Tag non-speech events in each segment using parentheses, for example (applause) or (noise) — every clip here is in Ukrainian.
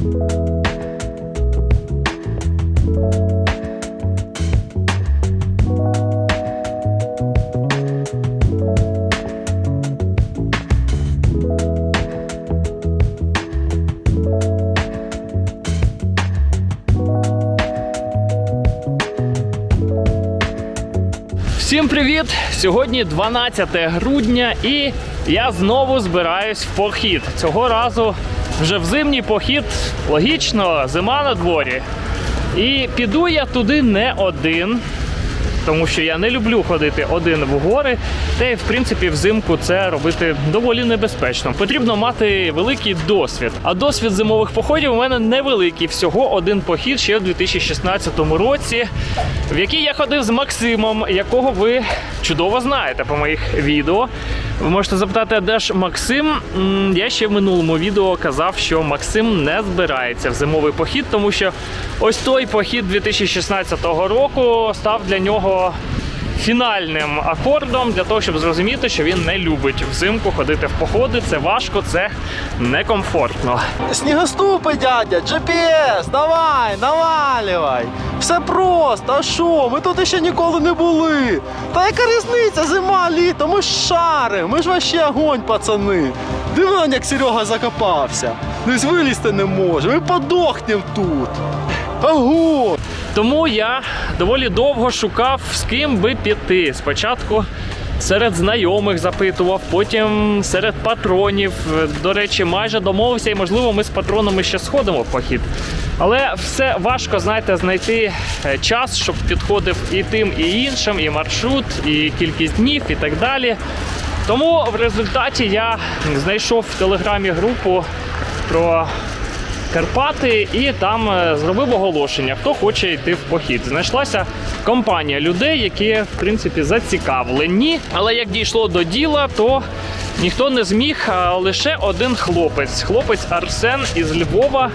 Всім привіт! Сьогодні 12 грудня і я знову збираюсь в похід. Цього разу вже в зимній похід. Логічно, зима на дворі. І піду я туди не один, тому що я не люблю ходити один в гори. Та й в принципі взимку це робити доволі небезпечно. Потрібно мати великий досвід. А досвід зимових походів у мене невеликий. Всього один похід ще в 2016 році, в який я ходив з Максимом, якого ви чудово знаєте по моїх відео. Ви можете запитати, де ж Максим? Я ще в минулому відео казав, що Максим не збирається в зимовий похід, тому що ось той похід 2016 року став для нього фінальним акордом для того, щоб зрозуміти, що він не любить взимку ходити в походи. Це важко, це некомфортно. Снігоступи, дядя, GPS, давай, навалювай. Все просто, а що? Ми тут ще ніколи не були. Та яка різниця, зима, літо, ми ж шари, ми ж вообще огонь, пацани. Дивно, як Серега закопався. Десь вилізти не може, ми подохнем тут. Ого! Тому я доволі довго шукав, з ким би піти. Спочатку серед знайомих запитував, потім серед патронів. До речі, майже домовився, і можливо, ми з патронами ще сходимо в похід. Але все важко, знаєте, знайти е, час, щоб підходив і тим, і іншим, і маршрут, і кількість днів, і так далі. Тому в результаті я знайшов в телеграмі групу про Карпати і там е, зробив оголошення, хто хоче йти в похід. Знайшлася компанія людей, які в принципі зацікавлені. Але як дійшло до діла, то ніхто не зміг, а лише один хлопець. Хлопець Арсен із Львова.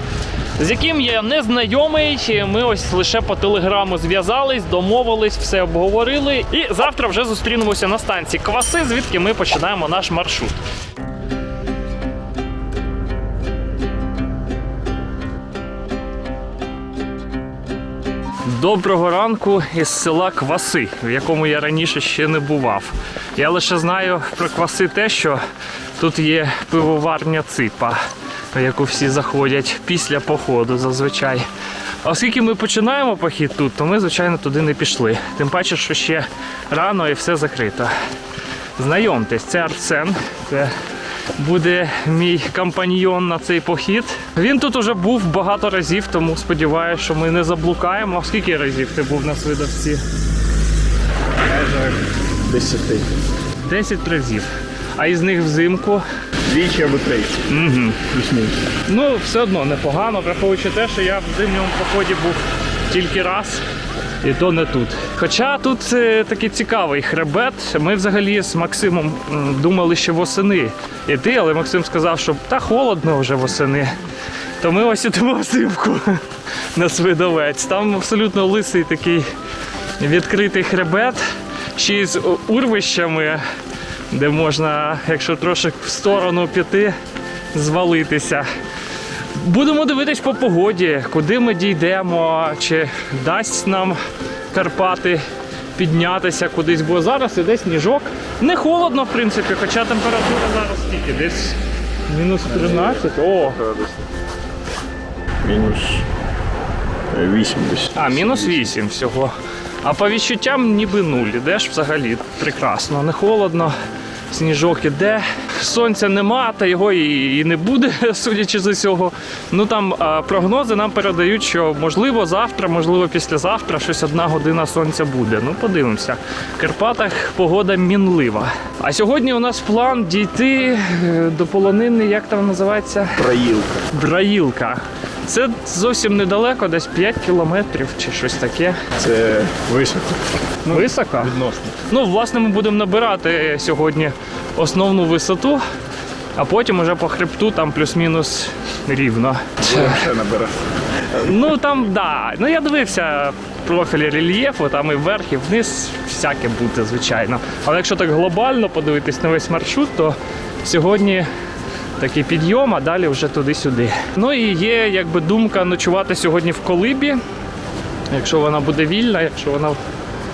З яким я не знайомий, ми ось лише по телеграму зв'язались, домовились, все обговорили. І завтра вже зустрінемося на станції Кваси, звідки ми починаємо наш маршрут. Доброго ранку із села Кваси, в якому я раніше ще не бував. Я лише знаю про кваси те, що тут є пивоварня ципа, в яку всі заходять після походу зазвичай. Оскільки ми починаємо похід тут, то ми, звичайно, туди не пішли. Тим паче, що ще рано і все закрито. Знайомтесь, це Арсен. Це буде мій компаньйон на цей похід. Він тут уже був багато разів, тому сподіваюся, що ми не заблукаємо. А Скільки разів ти був на видавці? Десяти. 10 разів. А із них взимку. Двічі або тричі. Угу. Плюс-мінус. Ну, все одно непогано, враховуючи те, що я в зимньому поході був тільки раз. І то не тут. Хоча тут е, такий цікавий хребет. Ми взагалі з Максимом думали, що восени йти, але Максим сказав, що та холодно вже восени. То ми ось ідемо взимку (laughs) на свидовець. Там абсолютно лисий такий відкритий хребет, ще й з урвищами, де можна, якщо трошки в сторону піти, звалитися. Будемо дивитись по погоді, куди ми дійдемо, чи дасть нам Карпати піднятися кудись, бо зараз іде сніжок. Не холодно, в принципі, хоча температура зараз скільки? Десь мінус 13. О, Мінус е, 80. а, мінус 8 всього. А по відчуттям ніби нуль. Ідеш взагалі прекрасно, не холодно. Сніжок іде, сонця нема, та його і, і не буде, (laughs) судячи з усього. Ну там а, прогнози нам передають, що можливо завтра, можливо, післязавтра щось одна година сонця буде. Ну, подивимося. В Карпатах погода мінлива. А сьогодні у нас план дійти е, до полонини, як там називається? Проїлка. Браїлка. Це зовсім недалеко, десь 5 кілометрів чи щось таке. Це високо. Високо. Відносно. Ну, власне, ми будемо набирати сьогодні основну висоту, а потім уже по хребту там плюс-мінус рівно. Ще набирати. Ну там да. Ну я дивився профілі рельєфу, там і вверх, і вниз всяке буде, звичайно. Але якщо так глобально подивитись на весь маршрут, то сьогодні такий підйом, а далі вже туди-сюди. Ну і є якби думка ночувати сьогодні в колибі, якщо вона буде вільна, якщо вона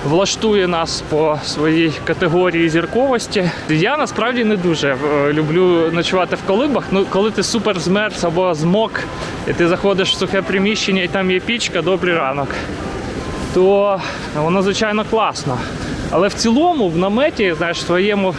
влаштує нас по своїй категорії зірковості. Я насправді не дуже е, люблю ночувати в колибах. Ну, коли ти супер змерз або змок, і ти заходиш в сухе приміщення і там є пічка, добрий ранок то воно, звичайно, класно. Але в цілому в наметі, знаєш, своєму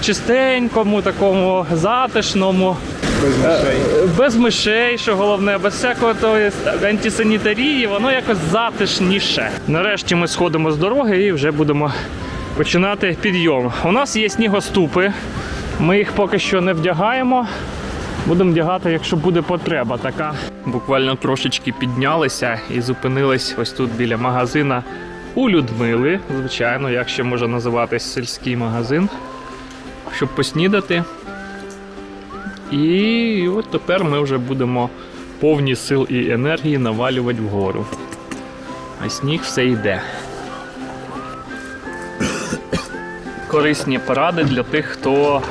чистенькому, такому затишному, Без мишей. без мишей, що головне, без всякого тої антисанітарії, воно якось затишніше. Нарешті ми сходимо з дороги і вже будемо починати підйом. У нас є снігоступи, ми їх поки що не вдягаємо. Будемо вдягати, якщо буде потреба така. Буквально трошечки піднялися і зупинились ось тут біля магазина у Людмили. Звичайно, як ще може називатись сільський магазин, щоб поснідати. І от тепер ми вже будемо повні сил і енергії навалювати вгору. А сніг все йде. Корисні поради для тих, хто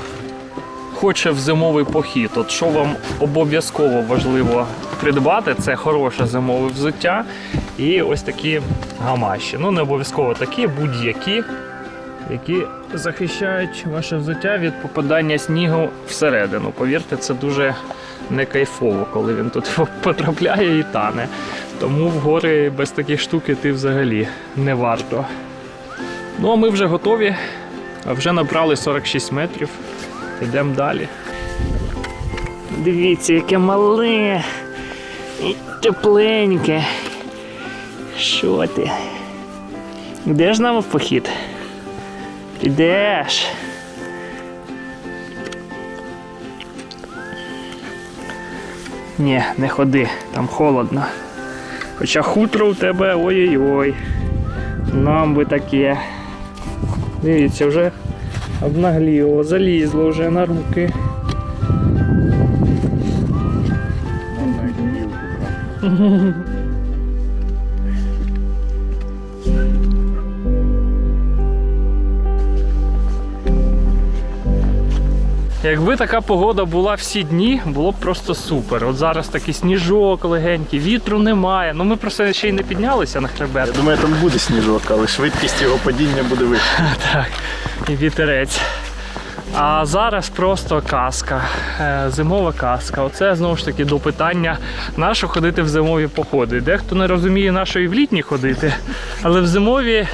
хоче в зимовий похід. От що вам обов'язково важливо придбати, це хороше зимове взуття і ось такі гамаші. Ну, не обов'язково такі, будь-які, які захищають ваше взуття від попадання снігу всередину. Повірте, це дуже не кайфово, коли він тут (laughs) потрапляє і тане. Тому в гори без таких штук іти взагалі не варто. Ну а ми вже готові. Вже набрали 46 метрів. Йдемо далі. Дивіться, яке мале і тепленьке. Що ти? Йдеш з нами в похід? Підеш. Ні, не ходи, там холодно. Хоча хутро у тебе ой-ой-ой. Нам би таке. Дивіться, вже обнагліло, залізло вже на руки. Вон (laughs) Якби така погода була всі дні, було б просто супер. От зараз такий сніжок легенький, вітру немає. Ну ми просто ще й не піднялися на хребет. Я думаю, там буде сніжок, але швидкість його падіння буде вища. (laughs) Так, і вітерець. А зараз просто казка, е, зимова казка. Оце знову ж таки до питання, на що ходити в зимові походи. Дехто не розуміє, на що і в літні ходити, але в зимові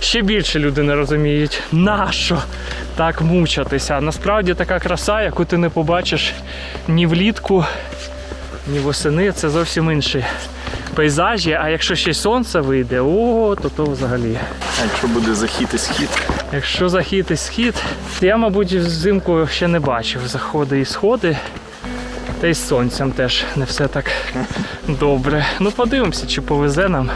ще більше люди не розуміють, на що так мучатися. Насправді така краса, яку ти не побачиш ні влітку, ні восени, це зовсім інші пейзажі. А якщо ще й сонце вийде, о, то то взагалі. Якщо буде захід і схід, Якщо захід і схід, я, мабуть, взимку ще не бачив заходи і сходи. Та й з сонцем теж не все так добре. Ну подивимося, чи повезе нам.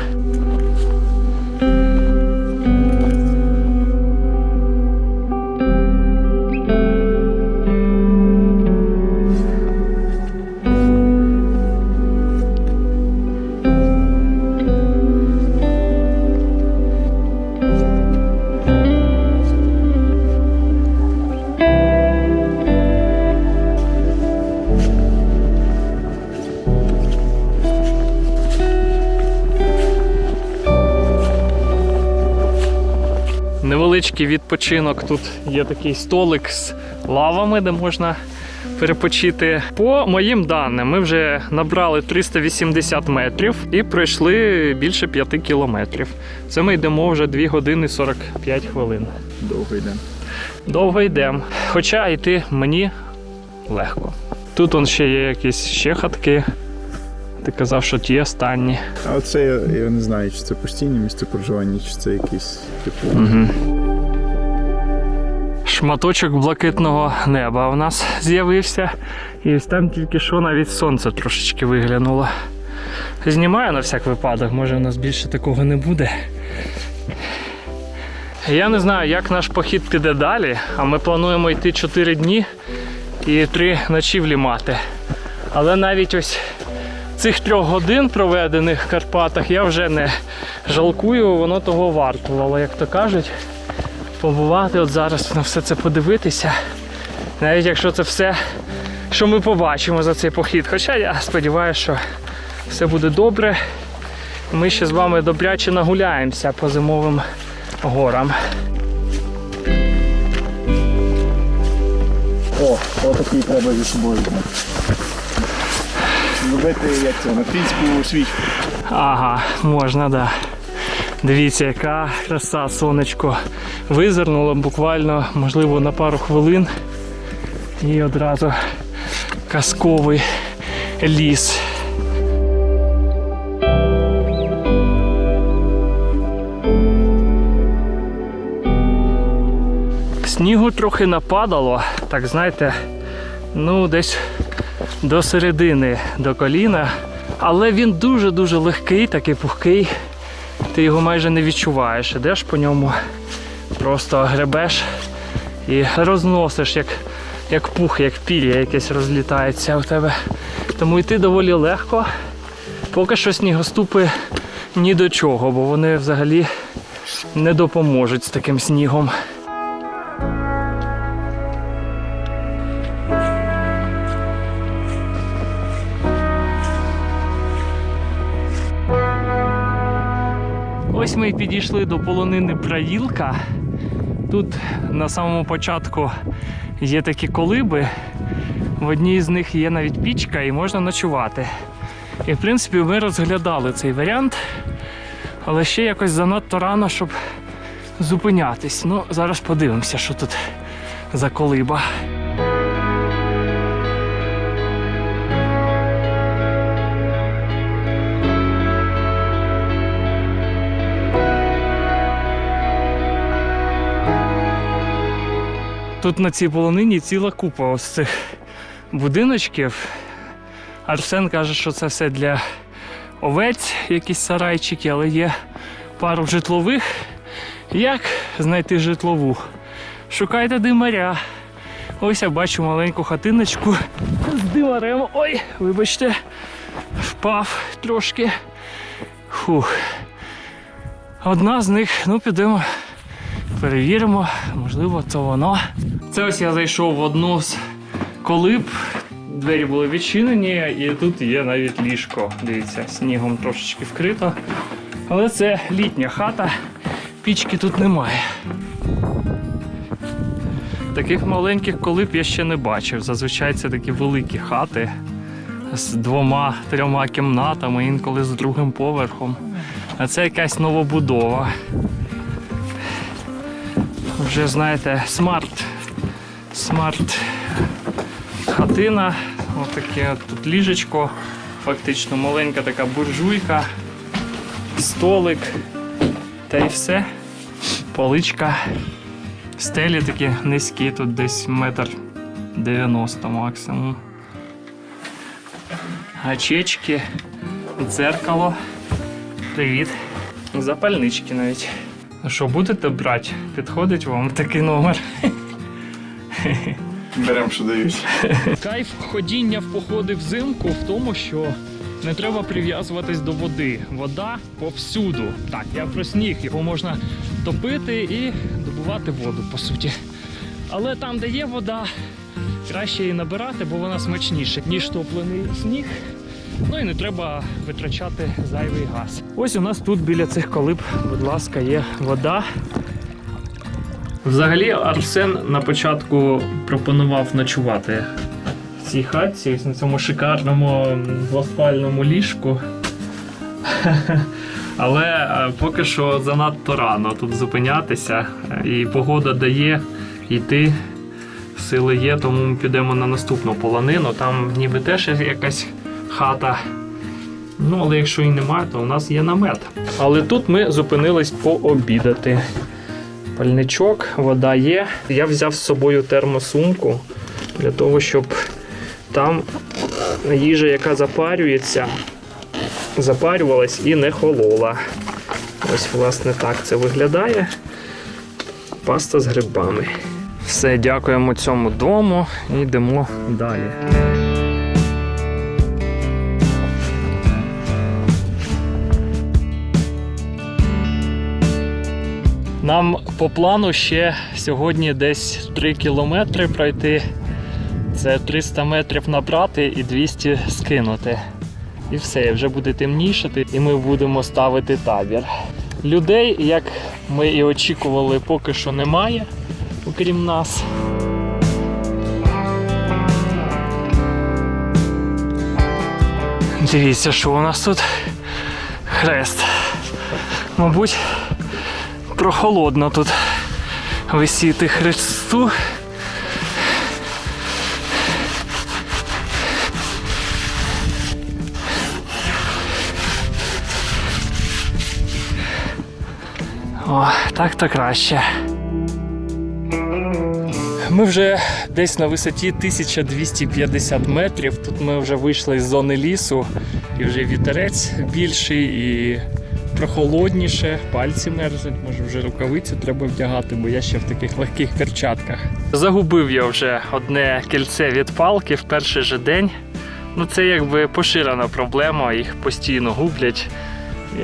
Невеличкий відпочинок. Тут є такий столик з лавами, де можна перепочити. По моїм даним, ми вже набрали 380 метрів і пройшли більше 5 кілометрів. Це ми йдемо вже 2 години 45 хвилин. довго йде. Довго йдемо. Хоча йти мені легко. Тут он ще є якісь ще хатки. Ти казав, що ті останні. А оце я, я не знаю, чи це постійне місце проживання, чи це якийсь типу. Шматочок блакитного неба у нас з'явився. І ось там тільки що навіть сонце трошечки виглянуло. Знімаю на всяк випадок, може у нас більше такого не буде. Я не знаю, як наш похід піде далі, а ми плануємо йти 4 дні і 3 ночівлі мати. Але навіть ось цих трьох годин, проведених в Карпатах, я вже не жалкую, воно того вартувало, як то кажуть побувати от зараз на все це подивитися. Навіть якщо це все що ми побачимо за цей похід. Хоча я сподіваюся, що все буде добре. Ми ще з вами добряче нагуляємося по зимовим горам. О, отакий треба зі собою. Зробити, як це, на фінську свічку. Ага, можна, да. Дивіться, яка краса, сонечко визирнуло буквально, можливо, на пару хвилин. І одразу казковий ліс. Снігу трохи нападало, так знаєте, ну десь до середини, до коліна. Але він дуже-дуже легкий, такий пухкий. Ти його майже не відчуваєш. Ідеш по ньому, просто гребеш і розносиш, як, як пух, як пір'я якесь розлітається у тебе. Тому йти доволі легко. Поки що снігоступи ні до чого, бо вони взагалі не допоможуть з таким снігом. Ось ми і підійшли до полонини Браїлка. Тут на самому початку є такі колиби. В одній з них є навіть пічка і можна ночувати. І в принципі ми розглядали цей варіант, але ще якось занадто рано, щоб зупинятись. Ну, зараз подивимося, що тут за колиба. Тут на цій полонині ціла купа ось цих будиночків. Арсен каже, що це все для овець, якісь сарайчики, але є пару житлових. Як знайти житлову? Шукайте димаря. Ось я бачу маленьку хатиночку з димарем. Ой, вибачте, впав трошки. Фух. Одна з них, ну підемо перевіримо, можливо, це воно. Це ось я зайшов в одну з колиб. Двері були відчинені, і тут є навіть ліжко. Дивіться, снігом трошечки вкрито. Але це літня хата, пічки тут немає. Таких маленьких колиб я ще не бачив. Зазвичай це такі великі хати з двома-трьома кімнатами, інколи з другим поверхом. А це якась новобудова вже знаєте, смарт. Смарт хатина. Отаке от тут ліжечко, фактично маленька така буржуйка, столик та й все. Поличка. Стелі такі низькі, тут десь метр 90 максимум. Гачечки, дзеркало. Привіт. Запальнички навіть. Ну що, будете брати? Підходить вам такий номер. Беремо, що дають. Кайф ходіння в походи взимку в тому, що не треба прив'язуватись до води. Вода повсюду. Так, я про сніг, його можна топити і добувати воду, по суті. Але там, де є вода, краще її набирати, бо вона смачніша, ніж топлений сніг. Ну і не треба витрачати зайвий газ. Ось у нас тут біля цих колиб, будь ласка, є вода. Взагалі Арсен на початку пропонував ночувати в цій хатці, на цьому шикарному двоспальному ліжку. (laughs) Але е, поки що занадто рано тут зупинятися, е, і погода дає йти. Сили є, тому ми підемо на наступну полонину. Там ніби теж якась хата. Ну, але якщо і немає, то у нас є намет. Але тут ми зупинились пообідати. Пальничок, вода є. Я взяв з собою термосумку для того, щоб там їжа, яка запарюється, запарювалась і не холола. Ось, власне, так це виглядає. Паста з грибами. Все, дякуємо цьому дому і йдемо далі. Нам по плану ще сьогодні десь 3 кілометри пройти Це 300 метрів набрати і 200 скинути. І все, вже буде темнішати, і ми будемо ставити табір. Людей, як ми і очікували, поки що немає, окрім нас. Дивіться, що у нас тут хрест. Мабуть, прохолодно тут висіти хресту. О, так то краще. Ми вже десь на висоті 1250 метрів. Тут ми вже вийшли з зони лісу, і вже вітерець більший і прохолодніше. Пальці мерзнуть, може вже рукавиці треба вдягати, бо я ще в таких легких перчатках. Загубив я вже одне кільце від палки в перший же день. Ну це якби поширена проблема, їх постійно гублять.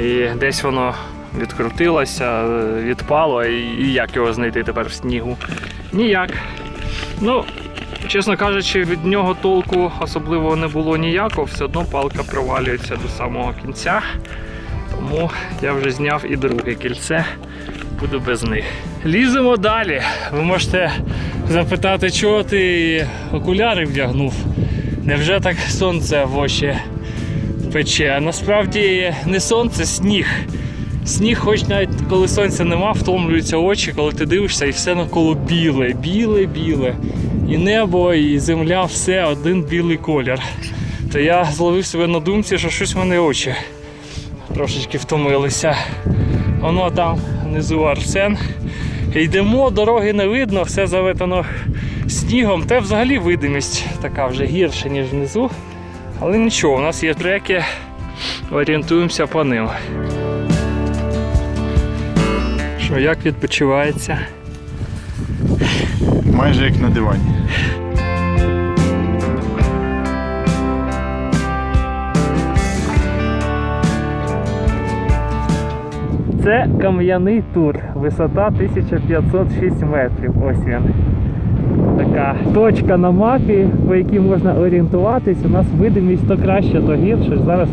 І десь воно відкрутилося, відпало, і як його знайти тепер в снігу? Ніяк. Ну, чесно кажучи, від нього толку особливо не було ніякого, все одно палка провалюється до самого кінця. Тому я вже зняв і друге кільце, буду без них. Ліземо далі. Ви можете запитати, чого ти окуляри вдягнув? Невже так сонце в очі пече? А насправді не сонце, сніг. Сніг, хоч навіть коли сонця нема, втомлюються очі, коли ти дивишся, і все навколо біле, біле, біле. І небо, і земля, все один білий колір. То я зловив себе на думці, що щось в мене очі трошечки втомилися. Воно там внизу Арсен. Йдемо, дороги не видно, все заветено снігом. Та взагалі видимість така вже гірша, ніж внизу. Але нічого, у нас є треки, орієнтуємося по ним. Що, як відпочивається? Майже як на дивані. Це кам'яний тур, висота 1506 метрів. Ось він. Така точка на мапі, по якій можна орієнтуватись. У нас видимість то краще, то гірше. Зараз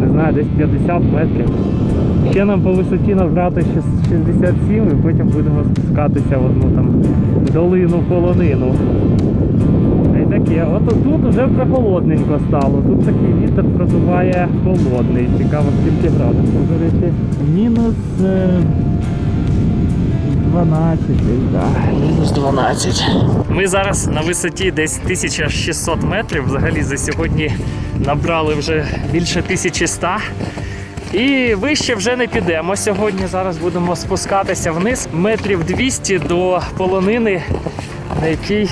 не знаю, десь 50 метрів. Ще нам по висоті набрати 67 і потім будемо спускатися в одну там долину полонину. Та таке. От тут вже прохолодненько стало. Тут такий вітер продуває холодний. Цікаво, скільки градусів, до речі. Мінус е, 12, так. Мінус 12. Ми зараз на висоті десь 1600 метрів. Взагалі за сьогодні набрали вже більше 1100. І вище вже не підемо сьогодні. Зараз будемо спускатися вниз метрів 200 до полонини, на якій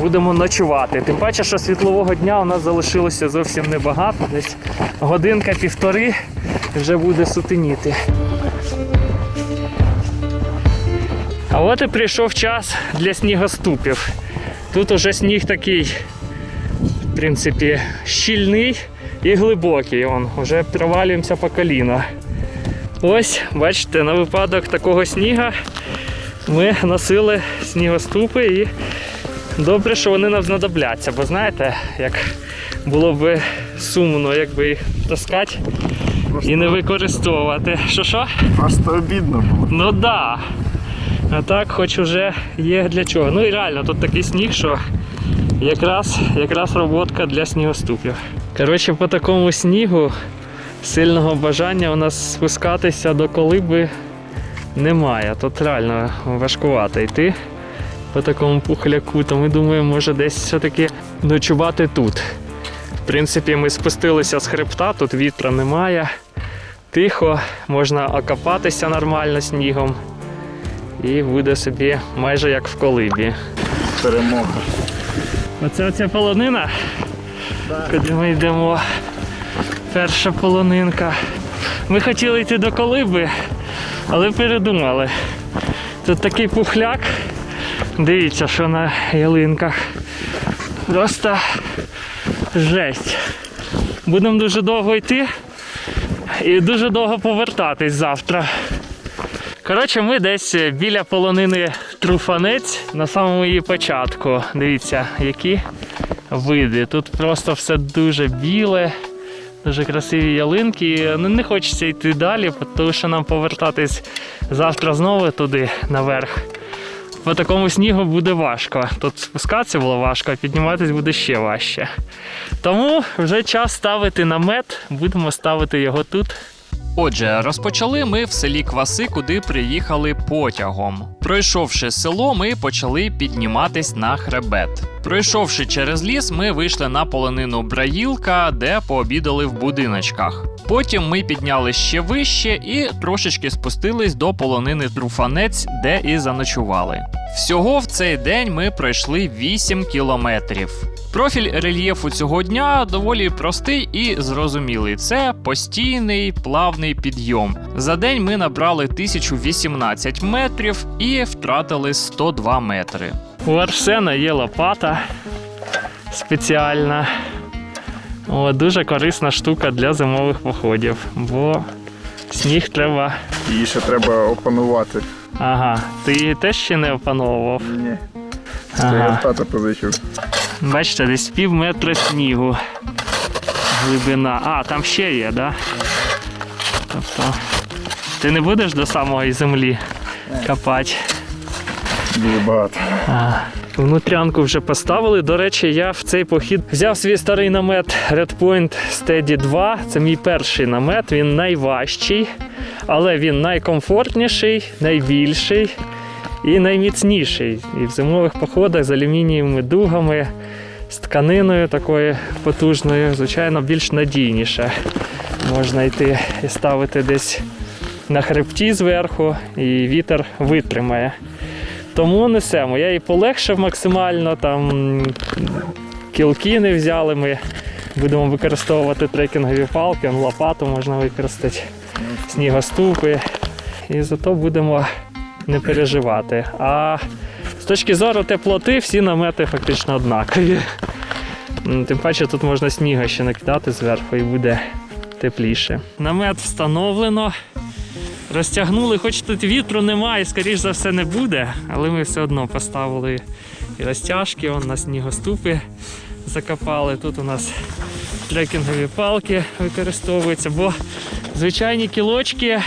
будемо ночувати. Тим паче, що світлового дня у нас залишилося зовсім небагато. Десь годинка-півтори вже буде сутеніти. А от і прийшов час для снігоступів. Тут уже сніг такий, в принципі, щільний і глибокий. Он, вже провалюємося по коліна. Ось, бачите, на випадок такого сніга ми носили снігоступи і добре, що вони нам знадобляться, бо знаєте, як було б сумно, якби їх таскати і не використовувати. Що що? Просто обідно було. Ну так. Да. А так, хоч уже є для чого. Ну і реально, тут такий сніг, що якраз, якраз роботка для снігоступів. Коротше, по такому снігу сильного бажання у нас спускатися до колиби немає. Тут реально важкувато йти по такому пухляку, то ми думаємо, може десь все-таки ночувати тут. В принципі, ми спустилися з хребта, тут вітра немає. Тихо, можна окопатися нормально снігом. І буде собі майже як в колибі. Перемога. Оце оця полонина, куди ми йдемо. Перша полонинка. Ми хотіли йти до колиби, але передумали. Тут такий пухляк. Дивіться, що на ялинках. Просто жесть. Будемо дуже довго йти і дуже довго повертатись завтра. Коротше, ми десь біля полонини труфанець на самому її початку. Дивіться, які види. Тут просто все дуже біле, дуже красиві ялинки. Ну, не хочеться йти далі, тому що нам повертатись завтра знову туди наверх. По такому снігу буде важко. Тут спускатися було важко, а підніматись буде ще важче. Тому вже час ставити намет, будемо ставити його тут. Отже, розпочали ми в селі Кваси, куди приїхали потягом. Пройшовши село, ми почали підніматись на хребет. Пройшовши через ліс, ми вийшли на полонину Браїлка, де пообідали в будиночках. Потім ми піднялись ще вище і трошечки спустились до полонини Труфанець, де і заночували. Всього в цей день ми пройшли 8 кілометрів. Профіль рельєфу цього дня доволі простий і зрозумілий. Це постійний плавний підйом. За день ми набрали 1018 метрів і втратили 102 метри. У Арсена є лопата спеціальна. О, дуже корисна штука для зимових походів, бо сніг треба. Її ще треба опанувати. Ага, ти її теж ще не опановував. Ні. Це я Ага. тата позичив. Бачите, десь пів метра снігу. Глибина. А, там ще є, да? Тобто. Ти не будеш до самої землі копати. Дуже багато. Внутрянку вже поставили. До речі, я в цей похід взяв свій старий намет Redpoint Steady 2. Це мій перший намет. Він найважчий, але він найкомфортніший, найбільший і найміцніший. І в зимових походах з алюмінієвими дугами, з тканиною такою потужною, звичайно, більш надійніше. Можна йти і ставити десь на хребті зверху, і вітер витримає. Тому несемо. Я її полегшив максимально, там кілки не взяли. Ми будемо використовувати трекінгові палки, лопату можна використати, снігоступи. І зато будемо не переживати. А з точки зору теплоти всі намети фактично однакові. Тим паче тут можна сніга ще накидати зверху і буде тепліше. Намет встановлено. Розтягнули, хоч тут вітру немає, скоріш за все не буде, але ми все одно поставили і розтяжки, вон на снігоступи закопали. Тут у нас трекінгові палки використовуються, бо звичайні кілочки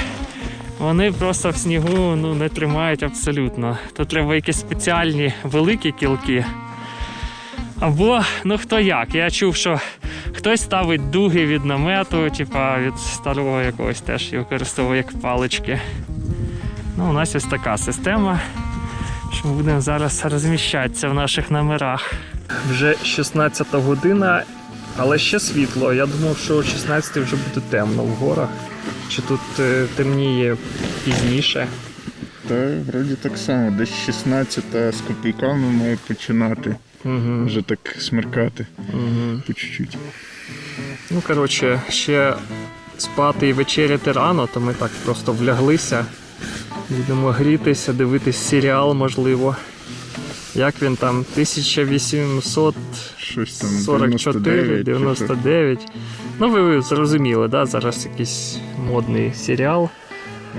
вони просто в снігу ну, не тримають абсолютно. То треба якісь спеціальні великі кілки. Або ну хто як. Я чув, що хтось ставить дуги від намету, типа від старого якогось теж і використовує як палички. Ну, у нас ось така система, що ми будемо зараз розміщатися в наших номерах. Вже 16 година, але ще світло. Я думав, що о 16 вже буде темно в горах. Чи тут е, темніє пізніше? Та вроді так само, десь 16 з копійками має починати. Угу. Вже так смеркати Угу. по чуть-чуть. Ну, коротше, ще спати і вечеряти рано, то ми так просто вляглися. Будемо грітися, дивитись серіал, можливо. Як він там? 1844, 99. Ну, ви, зрозуміли, да? зараз якийсь модний серіал.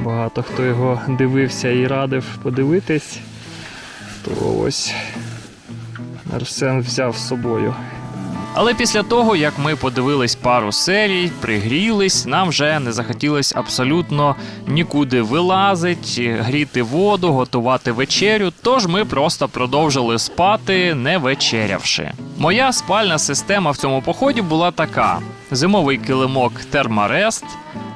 Багато хто його дивився і радив подивитись. То ось Арсен взяв з собою. Але після того, як ми подивились пару серій, пригрілись, нам вже не захотілось абсолютно нікуди вилазить, гріти воду, готувати вечерю. Тож ми просто продовжили спати, не вечерявши. Моя спальна система в цьому поході була така: зимовий килимок Термарест.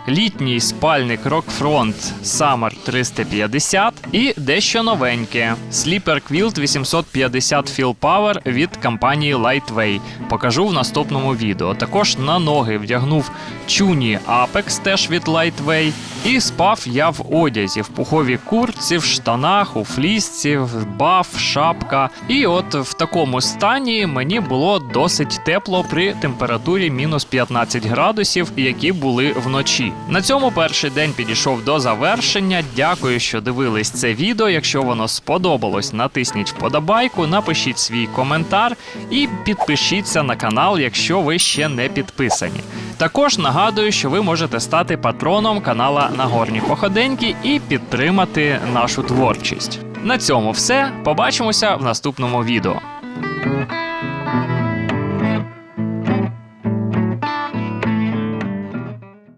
Літній спальник Rockfront Summer 350 і дещо новеньке Sleeper Quilt 850 Fill Power від компанії Lightway. Покажу в наступному відео. Також на ноги вдягнув чуні Apex теж від Lightway. І спав я в одязі, в пуховій куртці, в штанах, у флісці, в баф, шапка. І от в такому стані мені було досить тепло при температурі мінус 15 градусів, які були вночі. На цьому перший день підійшов до завершення. Дякую, що дивились це відео. Якщо воно сподобалось, натисніть вподобайку, напишіть свій коментар і підпишіться на канал, якщо ви ще не підписані. Також нагадую, що ви можете стати патроном канала Нагорні Походеньки і підтримати нашу творчість. На цьому все. Побачимося в наступному відео.